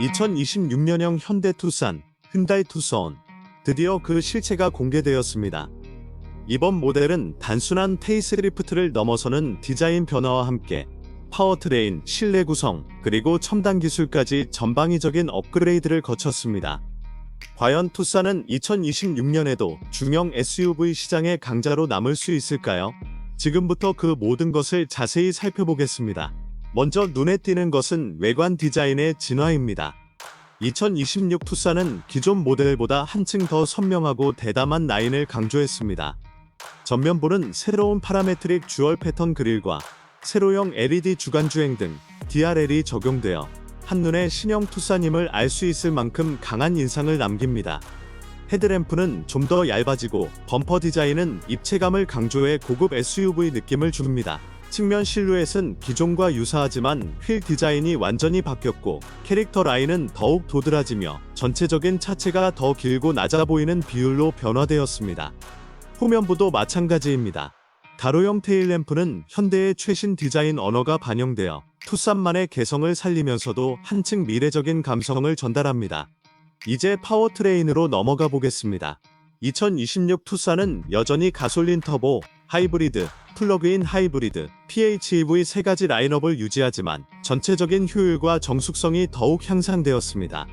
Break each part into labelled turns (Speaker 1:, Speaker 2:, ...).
Speaker 1: 2026년형 현대 투싼, 흔다이 투싼. 드디어 그 실체가 공개되었습니다. 이번 모델은 단순한 페이스리프트를 넘어서는 디자인 변화와 함께 파워트레인, 실내 구성, 그리고 첨단 기술까지 전방위적인 업그레이드를 거쳤습니다. 과연 투싼은 2026년에도 중형 SUV 시장의 강자로 남을 수 있을까요? 지금부터 그 모든 것을 자세히 살펴보겠습니다. 먼저 눈에 띄는 것은 외관 디자인의 진화입니다. 2026 투싼은 기존 모델보다 한층 더 선명하고 대담한 라인을 강조했습니다. 전면부는 새로운 파라메트릭 주얼 패턴 그릴과 세로형 LED 주간주행 등 DRL이 적용되어 한눈에 신형 투싼임을 알 수 있을 만큼 강한 인상을 남깁니다. 헤드램프는 좀 더 얇아지고 범퍼 디자인은 입체감을 강조해 고급 SUV 느낌을 줍니다. 측면 실루엣은 기존과 유사하지만 휠 디자인이 완전히 바뀌었고 캐릭터 라인은 더욱 도드라지며 전체적인 차체가 더 길고 낮아 보이는 비율로 변화되었습니다. 후면부도 마찬가지입니다. 가로형 테일램프는 현대의 최신 디자인 언어가 반영되어 투싼만의 개성을 살리면서도 한층 미래적인 감성을 전달합니다. 이제 파워트레인으로 넘어가 보겠습니다. 2026 투싼은 여전히 가솔린 터보, 하이브리드, 플러그인 하이브리드, PHEV 세 가지 라인업을 유지하지만 전체적인 효율과 정숙성이 더욱 향상되었습니다.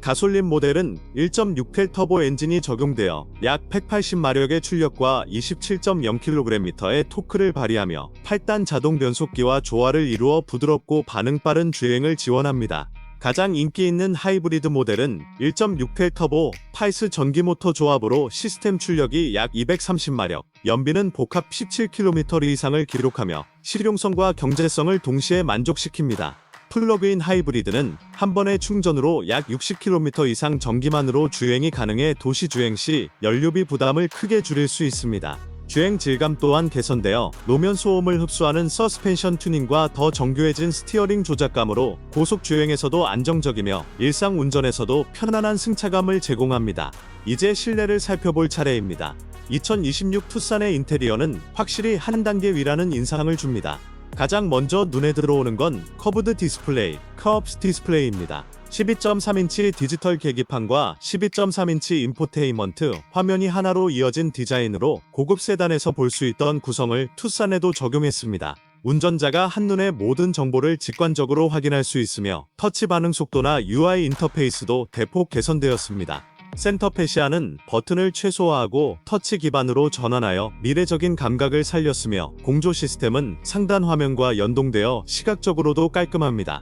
Speaker 1: 가솔린 모델은 1.6회 터보 엔진이 적용되어 약 180마력의 출력과 27.0kgm의 토크를 발휘하며 8단 자동 변속기와 조화를 이루어 부드럽고 반응 빠른 주행을 지원합니다. 가장 인기 있는 하이브리드 모델은 1.6회 터보 파이스 전기 모터 조합으로 시스템 출력이 약 230마력, 연비는 복합 17km 이상을 기록하며 실용성과 경제성을 동시에 만족시킵니다. 플러그인 하이브리드는 한 번의 충전으로 약 60km 이상 전기만으로 주행이 가능해 도시 주행 시 연료비 부담을 크게 줄일 수 있습니다. 주행 질감 또한 개선되어 노면 소음을 흡수하는 서스펜션 튜닝과 더 정교해진 스티어링 조작감으로 고속 주행에서도 안정적이며 일상 운전에서도 편안한 승차감을 제공합니다. 이제 실내를 살펴볼 차례입니다. 2026 투싼의 인테리어는 확실히 한 단계 위라는 인상을 줍니다. 가장 먼저 눈에 들어오는 건 커브드 디스플레이, 커브스 디스플레이입니다. 12.3인치 디지털 계기판과 12.3인치 인포테인먼트 화면이 하나로 이어진 디자인으로 고급 세단에서 볼 수 있던 구성을 투싼에도 적용했습니다. 운전자가 한눈에 모든 정보를 직관적으로 확인할 수 있으며 터치 반응 속도나 UI 인터페이스도 대폭 개선되었습니다. 센터 페시아는 버튼을 최소화하고 터치 기반으로 전환하여 미래적인 감각을 살렸으며 공조 시스템은 상단 화면과 연동되어 시각적으로도 깔끔합니다.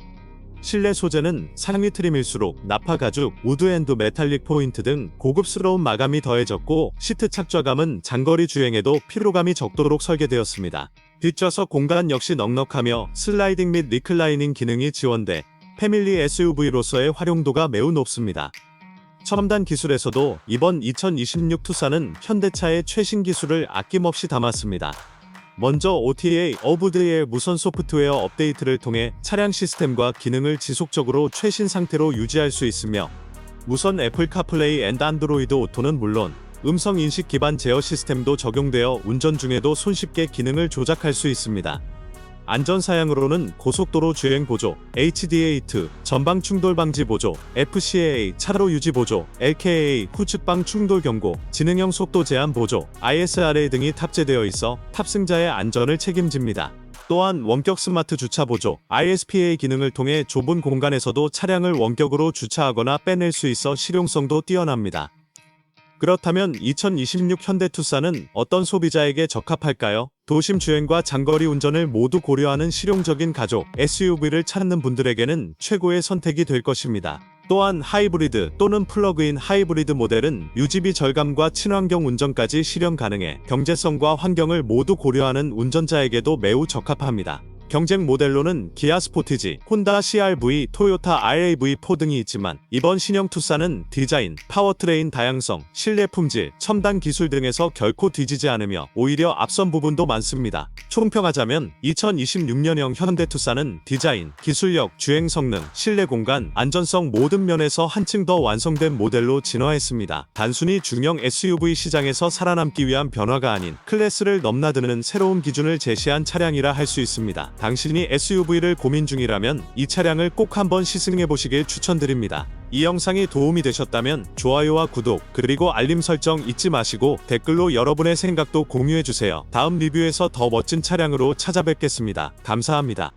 Speaker 1: 실내 소재는 상위 트림일수록 나파 가죽, 우드 앤드 메탈릭 포인트 등 고급스러운 마감이 더해졌고 시트 착좌감은 장거리 주행에도 피로감이 적도록 설계되었습니다. 뒷좌석 공간 역시 넉넉하며 슬라이딩 및 리클라이닝 기능이 지원돼 패밀리 SUV로서의 활용도가 매우 높습니다. 첨단 기술에서도 이번 2026 투싼은 현대차의 최신 기술을 아낌없이 담았습니다. 먼저 OTA 어브드의 무선 소프트웨어 업데이트를 통해 차량 시스템과 기능을 지속적으로 최신 상태로 유지할 수 있으며 무선 애플 카플레이 앤드 안드로이드 오토는 물론 음성 인식 기반 제어 시스템도 적용되어 운전 중에도 손쉽게 기능을 조작할 수 있습니다. 안전 사양으로는 고속도로 주행 보조, HDA2 전방 충돌 방지 보조, FCAA 차로 유지 보조, LKA 후측방 충돌 경고, 지능형 속도 제한 보조, ISRA 등이 탑재되어 있어 탑승자의 안전을 책임집니다. 또한 원격 스마트 주차 보조, ISPA 기능을 통해 좁은 공간에서도 차량을 원격으로 주차하거나 빼낼 수 있어 실용성도 뛰어납니다. 그렇다면 2026 현대 투싼은 어떤 소비자에게 적합할까요? 도심 주행과 장거리 운전을 모두 고려하는 실용적인 가족 SUV를 찾는 분들에게는 최고의 선택이 될 것입니다. 또한 하이브리드 또는 플러그인 하이브리드 모델은 유지비 절감과 친환경 운전까지 실현 가능해 경제성과 환경을 모두 고려하는 운전자에게도 매우 적합합니다. 경쟁 모델로는 기아 스포티지, 혼다 CRV, 토요타 RAV4 등이 있지만 이번 신형 투싼은 디자인, 파워트레인 다양성, 실내 품질, 첨단 기술 등에서 결코 뒤지지 않으며 오히려 앞선 부분도 많습니다. 총평하자면 2026년형 현대 투싼은 디자인, 기술력, 주행 성능, 실내 공간, 안전성 모든 면에서 한층 더 완성된 모델로 진화했습니다. 단순히 중형 SUV 시장에서 살아남기 위한 변화가 아닌 클래스를 넘나드는 새로운 기준을 제시한 차량이라 할 수 있습니다. 당신이 SUV를 고민 중이라면 이 차량을 꼭 한번 시승해 보시길 추천드립니다. 이 영상이 도움이 되셨다면 좋아요와 구독 그리고 알림 설정 잊지 마시고 댓글로 여러분의 생각도 공유해 주세요. 다음 리뷰에서 더 멋진 차량으로 찾아뵙겠습니다. 감사합니다.